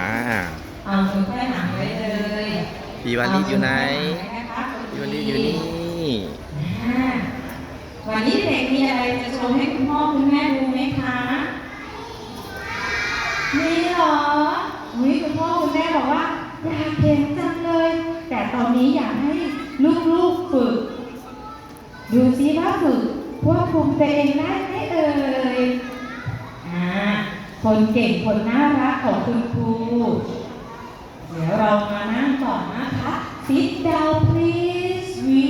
อ่าเอามือแค่หลังไว้เลยพี่วันนี้อยู่ไหนเอามืพี่อวันแค่นี้หอยู่นี่อ่าวันนี้เด็กมีอะไรจะโชว์ให้คุณพ่อคุณแม่ดูไหมคะมีเหรออุ้ยคุณพ่อคุณแม่บอกว่าอยากเห็นจังเลย แต่ตอนนี้อยากให้ลูกๆฝึก ดูซิว่าฝึกควบคุมตัวเองได้ไหมเอ่ยอ่า คนเก่งคนน่ารักของคุณครู เดี๋ยวเรามานั่งก่อนนะคะ Sit down please we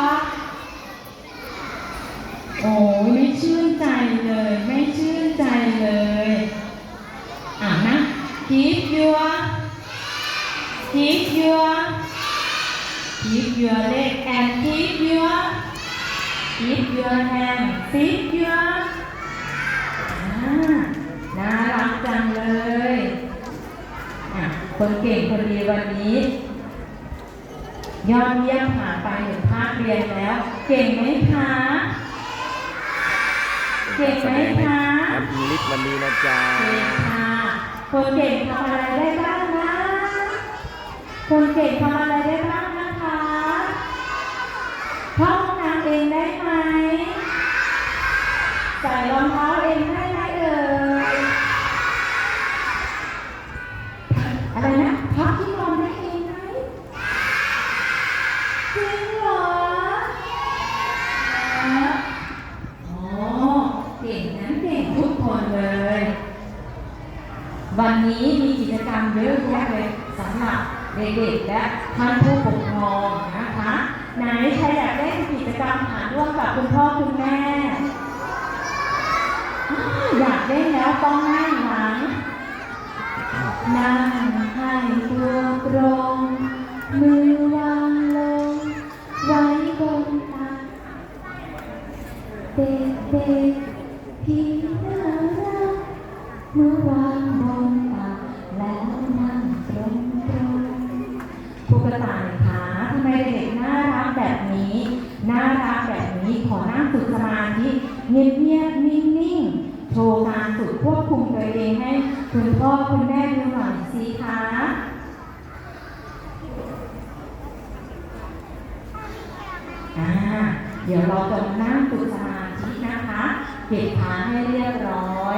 are โอ้ยไม่ชื่นใจเลย ไม่ชื่นใจเลย อ่านะ keep your keep your keep your leg and keep your keep your hand keep your อ่าน่ารักจังเลยอะ คนเก่งคนดีวันนี้ ยอดเยี่ยมผ่านไปหนึ่งภาคเรียนแล้ว เก่งไหมคะ เก่งไหมคะน้ำอิงลิสวันนี้นะจ๊ะเก่งค่ะ คนเก่งทำอะไรได้บ้างนะ คนเก่งทำอะไรได้บ้างนะคะเข้าห้องน้ำเองได้ไหมใส่รองเท้าเองได้ คนเลย วันนี้มีกิจกรรมเยอะแยะเลยสำหรับเด็กๆและท่านผู้ปกครองนะคะไหนใครอยากเล่นกิจกรรมหาร่วมกับคุณพ่อคุณแม่อยากเล่นแล้วต้องนั่งหลังนั่งให้ตัวตรงมือวางลง ไว้บนตักเด็กๆพี่ เมื่อวางบนตักแล้วนั่งตรงตรงๆผู้กระต่ายขาทำไมเด็กน่ารักแบบนี้ น่ารักแบบนี้ขอนั่งฝึกสมาธิเงียบๆนิ่งๆโชว์การฝึกควบคุมตัวเองให้คุณพ่อคุณแม่ดูหน่อยสิคะอ่าเดี๋ยวเราจะนั่งฝึกสมาธินะคะเก็บขาให้เรียบร้อย